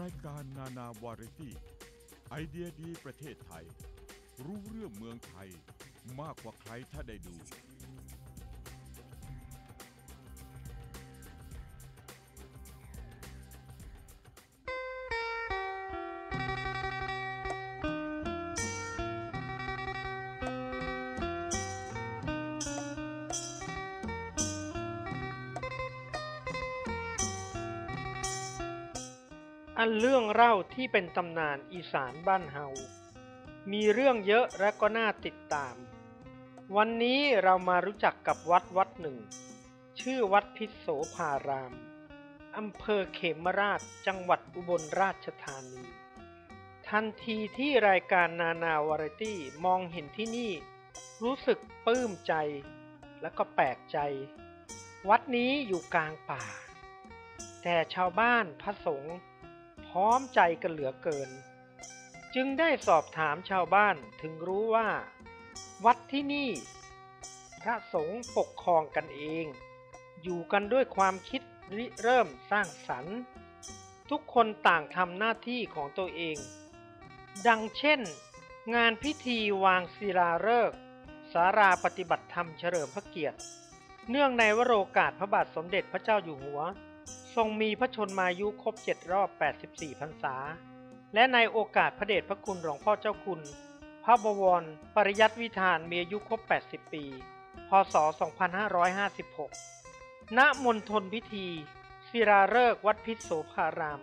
รายการนานาวาไรตี้ ไอเดียดีประเทศไทย รู้เรื่องเมืองไทย มากกว่าใครถ้าได้ดู อันเรื่องเล่าที่เป็นตำนานอีสานบ้านเฮา มีเรื่องเยอะและก็น่าติดตาม วันนี้เรามารู้จักกับวัดวัดหนึ่ง ชื่อวัดพิโสภารามอำเภอเขมราชจังหวัดอุบลราชธานี ทันทีที่รายการนานาวาไรตี้มองเห็นที่นี่ รู้สึกปลื้มใจ และก็แปลกใจ วัดนี้อยู่กลางป่า แต่ชาวบ้านพระสงฆ์ พร้อมใจกันเหลือเกิน จึงได้สอบถามชาวบ้านถึงรู้ว่า วัดที่นี่ พระสงฆ์ปกครองกันเอง อยู่กันด้วยความคิดริเริ่มสร้างสรรค์ ทุกคนต่างทำหน้าที่ของตัวเอง ดังเช่น งานพิธีวางศิลาฤกษ์สาราปฏิบัติธรรมเฉลิมพระเกียรติ เนื่องในวโรกาสพระบาทสมเด็จพระเจ้าอยู่หัว ทรงมีพระชนมายุครบเจ็ดรอบ 84 พรรษา และในโอกาสพระเดชพระคุณหลวงพ่อเจ้าคุณ พระบวร ปริยัติวิธานมีอายุครบ 80 ปี พศ 2556 ณ มณฑลพิธี ศิราฤกษ์วัดพิษโสภาราม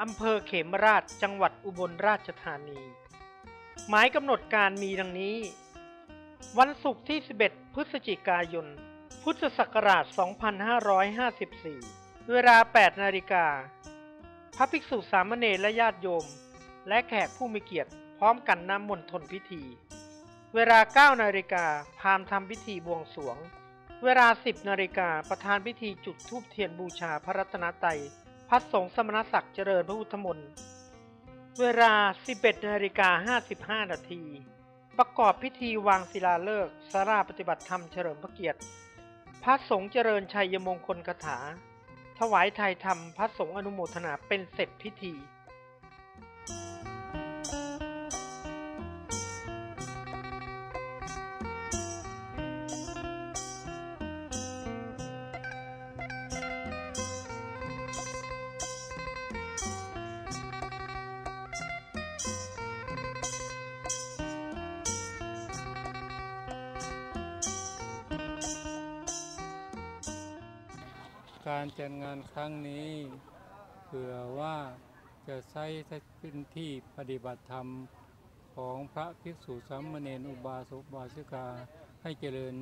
อำเภอเขมราช จังหวัดอุบลราชธานี หมายกำหนดการมีดังนี้ วันศุกร์ที่ 11 พฤศจิกายน พุทธศักราช 2554 เวลา 8 นาฬิกา พระภิกษุสามเณรและญาติโยม และแขกผู้มีเกียรติพร้อมกันนำมณฑลพิธี เวลา 9 นาฬิกาพามทำพิธีบวงสวง เวลา 10 นาฬิกาประธานพิธีจุดธูปเทียนบูชาพระรัตนตรัยพระสงฆ์สมณศักดิ์เจริญพระพุทธมนต์ เวลา 11 นาฬิกา 55 นาที ประกอบพิธีวางศิลาฤกษ์สาราปฏิบัติธรรมเฉลิมพระเกียรติ พระสงฆ์เจริญชัยมงคลคาถา ถวายไทยธรรมพระสงฆ์อนุโมทนาเป็นเสร็จพิธี การจัดงานครั้งนี้เผื่อว่าจะใช้พื้นที่ปฏิบัติธรรมของพระภิกษุสามเณรอุบาสกบาสิกาให้เจริญ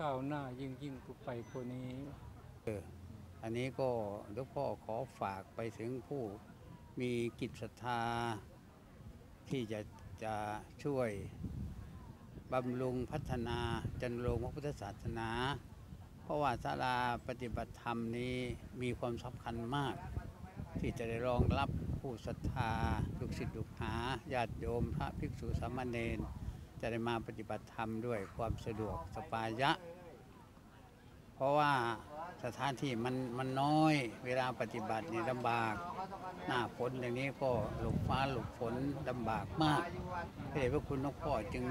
ก้าวหน้ายิ่งยิ่งไปกว่านี้อันนี้ก็หลวงพ่อขอฝากไปถึงผู้มีกิจศรัทธา ที่จะจะช่วยบำรุงพัฒนาจันโรงพระพุทธศาสนา เพราะว่าศาลาปฏิบัติธรรมนี้มีความสำคัญมาก ที่จะได้รองรับผู้ศรัทธาลูกศิษย์ลูกหาญาติโยมพระภิกษุสามเณรจะได้มาปฏิบัติธรรมด้วยความสะดวกสปายะ เพราะว่าสถานที่มันมันน้อยเวลาปฏิบัตินี่ลำบาก หน้าฝนอย่างนี้ก็หลบฟ้าหลบฝนลำบากมากพระเดชพระคุณหลวงพ่อจึง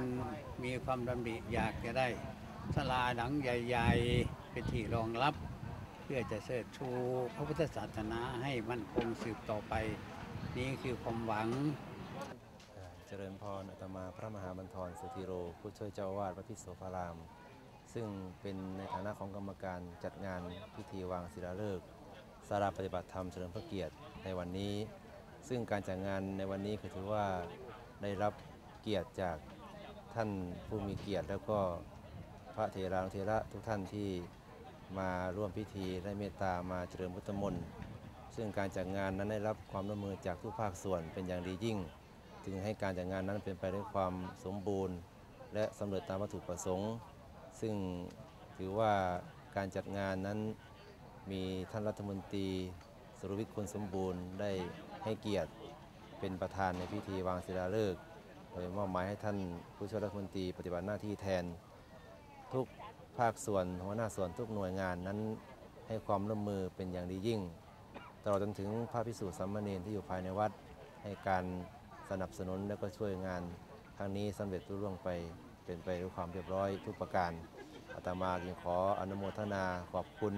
มีความดำริอยากจะได้ ศาลาหลังใหญ่ ๆ เป็นที่รองรับ เพื่อจะเสริฐชูพระพุทธศาสนาให้มั่นคงสืบต่อไป นี่คือความหวังเจริญพรอาตมาพระมหาบันทรสุธีโร ผู้ช่วยเจ้าวาสวัดพิโสภาราม ซึ่งเป็นในฐานะของกรรมการจัดงานพิธีวางศิลาฤกษ์สาราปฏิบัติธรรมเฉลิมพระเกียรติในวันนี้ ซึ่งการจัดงานในวันนี้คือถือว่าได้รับเกียรติจากท่านผู้มีเกียรติแล้วก็ พระเถรานุเถระทุกท่านที่มาร่วมพิธีได้เมตตามาเจริญพุทธมนต์ซึ่งการจัดงานนั้นได้รับความร่วมมือจากทุกภาคส่วนเป็นอย่างดียิ่ง จึงให้การจัดงานนั้นเป็นไปด้วยความสมบูรณ์ และสำเร็จตามวัตถุประสงค์ ซึ่งถือว่าการจัดงานนั้นมีท่านรัฐมนตรีสุรวิทย์คนสมบูรณ์ได้ให้เกียรติเป็นประธานในพิธีวางศิลาฤกษ์โดยมอบหมายให้ท่านผู้ช่วยรัฐมนตรีปฏิบัติหน้าที่แทน ภาคส่วนหัวหน้าส่วนทุกหน่วยงานนั้นให้ความร่วมมือเป็นอย่างดียิ่ง ตลอดจนถึงพระพิสุสามเณรที่อยู่ภายในวัด ให้การสนับสนุนและก็ช่วยงานครั้งนี้สำเร็จรุ่ร่วงไปเป็นไปด้วยความเรียบร้อยทุกประการอาตมาจึงขออนุโมทนาขอบคุณ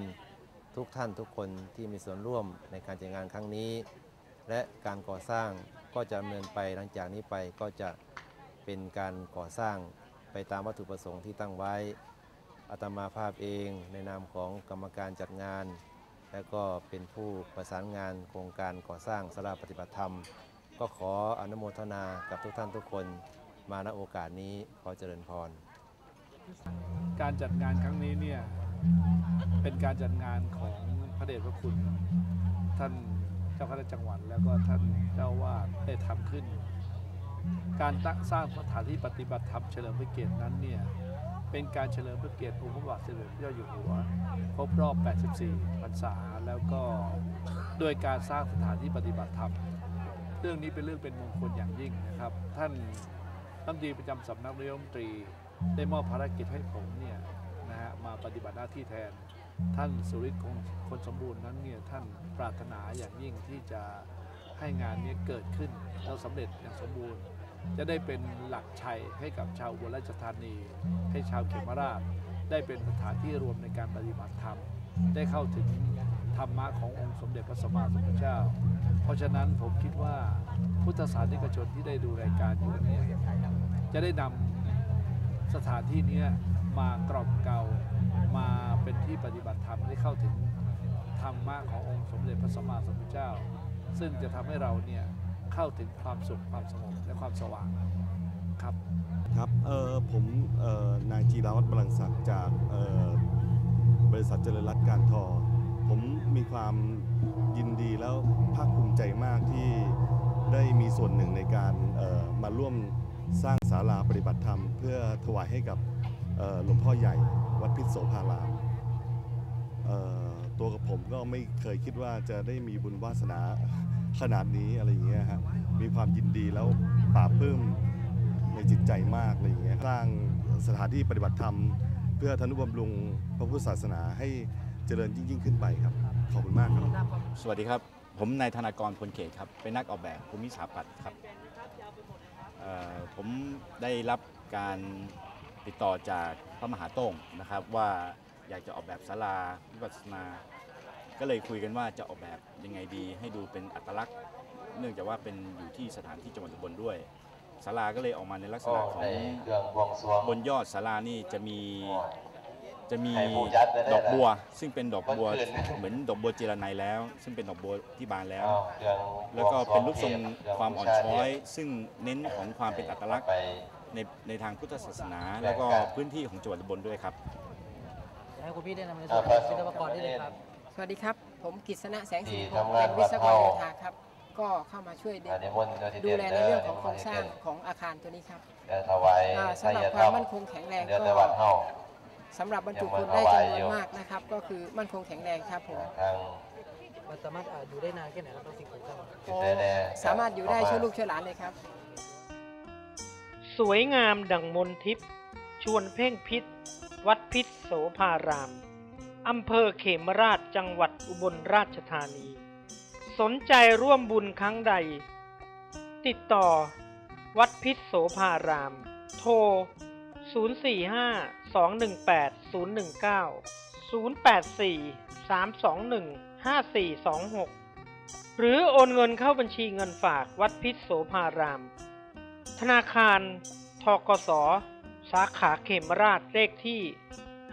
ทุกท่านทุกคนที่มีส่วนร่วมในการจัดงานครั้งนี้ และการก่อสร้างก็จะดำเนินไปหลังจากนี้ไปก็จะเป็นการก่อสร้างไปตามวัตถุประสงค์ที่ตั้งไว้ อาตมาภาพเองในนามของกรรมการจัดงาน และก็เป็นผู้ประสานงานโครงการก่อสร้างสลาปฏิบัติธรรม ก็ขออนุโมทนากับทุกท่านทุกคนมาณโอกาสนี้ขอเจริญพร การจัดงานครั้งนี้เนี่ยเป็นการจัดงานของพระเดชพระคุณ ท่านเจ้าคณะจังหวัดแล้วก็ท่านเจ้าวาดได้ทำขึ้น การตั้งสร้างสถานที่ปฏิบัติธรรมเฉลิมพระเกียรตินั้นเนี่ย เป็นการเฉลิมพระเกียรติองค์พระบาทสมเด็จพระเจ้าอยู่หัว ครบรอบ 84 พรรษา แล้วก็ด้วยการสร้างสถานที่ปฏิบัติธรรม เรื่องนี้เป็นเรื่องเป็นมงคลอย่างยิ่งนะครับ ท่านรัฐมนตรีประจำสำนักนายกรัฐมนตรี ได้มอบภารกิจให้ผมเนี่ยนะฮะมาปฏิบัติหน้าที่แทน ท่านสุริศคงคนสมบูรณ์นั้นเนี่ยท่านปรารถนาอย่างยิ่งที่จะให้งานนี้เกิดขึ้นแล้วสำเร็จอย่างสมบูรณ์ จะได้เป็นหลักชัยให้กับชาวอุบลราชธานี ให้ชาวเขมราช ได้เป็นสถานที่รวมในการปฏิบัติธรรม ได้เข้าถึงธรรมะขององค์สมเด็จพระสัมมาสัมพุทธเจ้า เพราะฉะนั้นผมคิดว่าพุทธศาสนิกชนที่ได้ดูรายการอยู่นี่ยจะได้นำสถานที่นี้มากรอบเก่ามาเป็นที่ปฏิบัติธรรมได้เข้าถึงธรรมะขององค์สมเด็จพระสัมมาสัมพุทธเจ้า ซึ่งจะทำให้เราเนี่ย เข้าถึงความสุขความสงบและความสว่างครับครับเออผมเออนายจีรวัฒน์บลังศักดิ์จากเออบริษัทเจริญรัตน์การทอ ผมมีความยินดีแล้วภาคภูมิใจมากที่ได้มีส่วนหนึ่งในการเออมาร่วมสร้างศาลาปฏิบัติธรรม เพื่อถวายให้กับหลวงพ่อใหญ่วัดพิษโสภารามตัวกับผมก็ไม่เคยคิดว่าจะได้มีบุญวาสนา ขนาดนี้อะไรอย่างเงี้ยฮะมีความยินดีแล้วปลาบปลื้มในจิตใจมากอะไรอย่างเงี้ยสร้างสถานที่ปฏิบัติธรรม เพื่อทนุบำรุงพระพุทธศาสนาให้เจริญยิ่งยิ่งขึ้นไปครับ ขอบคุณมากครับ สวัสดีครับ ผมนายธนากรพลเขตครับ เป็นนักออกแบบภูมิสถาปัตย์ครับผมได้รับการติดต่อจากพระมหาโต้งนะครับ ว่าอยากจะออกแบบศาลาวิปัสสนา ก็เลยคุยกันว่าจะออกแบบยังไงดีให้ดูเป็นอัตลักษณ์ เนื่องจากว่าเป็นอยู่ที่สถานที่จังหวัดอุบลด้วยศาลาก็เลยออกมาในลักษณะของเครื่องบวงสรวงบนยอดศาลานี่จะมีจะมีให้ผู้จัดได้เลยดอกบัว ซึ่งเป็นดอกบัวเมื่อคืนเหมือนดอกบัวเจรไนยแล้ว ซึ่งเป็นดอกบัวที่บานแล้วอ้าวเครื่องแล้วก็เป็นรูปทรงเครื่องความอ่อนบูชช้อยเทพซึ่งเน้นของความเป็นอัตลักษณ์ไปในในทางพุทธศาสนา แล้วก็พื้นที่ของจังหวัดอุบลด้วยครับให้คุณพี่ได้นำในอ่าส่วนของพระสวิงฆ์ศวกรได้เลยครับส วัสดีครับ ผมกิษณะแสงสีที่ผมทำงานเป็นวิศวกรวัดเฮาโยธาครับ ก็เข้ามาช่วยดูอันนี้มนต์เจ้าที่ดูแลในเรื่องของโครงสร้างเดืของอาคารตัวนี้ครับเดี๋ยวถวายอ่าไทสำหรับยคธวารมรมมั่นคงแข็งแรงเดี๋ยวก็แต่วัดเฮาสำหรับบรรจุยังคนมาได้ถวายจำนอยู่วนมากนะครับ ก็คือมั่นคงแข็งแรงครับผมทางมันสามารถอ่าอยู่ได้นานแค่ไหนครับต้องสิ่งของเราสิได้แน่สามารถอยู่ได้ช่วยลูกช่วยหลานเลยครับ สวยงามดั่งมนทิพย์ชวนเพ่งพิษ วัดพิษโสภาราม อำเภอเขมราชจังหวัดอุบลราชธานี สนใจร่วมบุญครั้งใด ติดต่อ วัดพิษโสภาราม โทร 045-218-019084-321-5426 หรือโอนเงินเข้าบัญชีเงินฝากวัดพิษโสภาราม ธนาคารทกสสาขาเขมราชเลขที่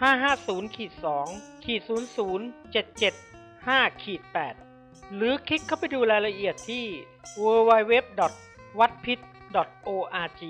550ขีด2 ขีด00775ขีด8หรือคลิกเข้าไปดูรายละเอียดที่ www. วัดพิษ org